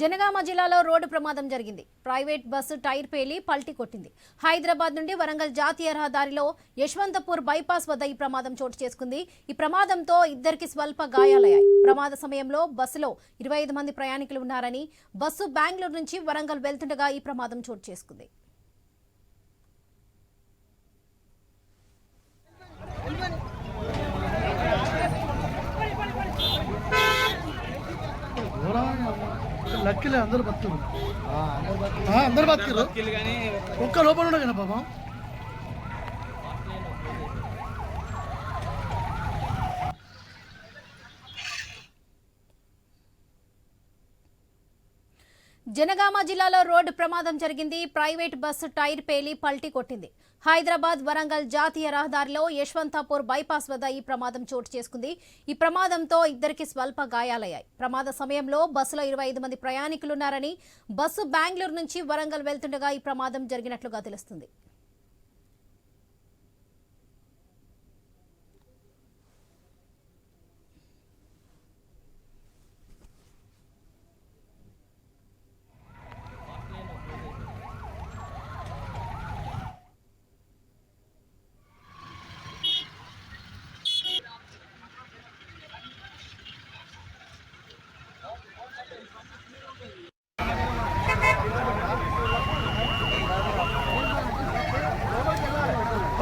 జనగామ జిల్లాలో రోడ్డు ప్రమాదం జరిగింది. ప్రైవేట్ బస్సు టైర్ పేలి పల్టీ కొట్టింది. హైదరాబాద్ నుండి వరంగల్ జాతీయ రహదారిలో యశ్వంతపూర్ బైపాస్ వద్ద ఈ ప్రమాదం చోటు చేసుకుంది. ఈ ప్రమాదంతో ఇద్దరికి స్వల్ప గాయాలయ్యాయి. ప్రమాద సమయంలో బస్సులో ఇరవై ఐదు మంది ప్రయాణికులు ఉన్నారని బస్సు బెంగళూరు నుంచి వరంగల్ వెళ్తుండగా ఈ ప్రమాదం చోటు చేసుకుంది. లక్కీలే అందరు బతుకులు. అందరు బతుకులు. ఒక్క లోపల ఉండే పాపం. జనగామ జిల్లాలో రోడ్డు ప్రమాదం జరిగింది. ప్రైవేట్ బస్సు టైర్ పేలి పల్టీ కొట్టింది. హైదరాబాద్ వరంగల్ జాతీయ రహదారిలో యశ్వంతాపూర్ బైపాస్ వద్ద ఈ ప్రమాదం చోటు చేసుకుంది. ఈ ప్రమాదంతో ఇద్దరికి స్వల్ప గాయాలయ్యాయి. ప్రమాద సమయంలో బస్సులో ఇరవై ఐదు మంది ప్రయాణికులున్నారని బస్సు బెంగళూరు నుంచి వరంగల్ వెళ్తుండగా ఈ ప్రమాదం జరిగినట్లుగా తెలుస్తుంది.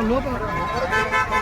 มันรู้ปะ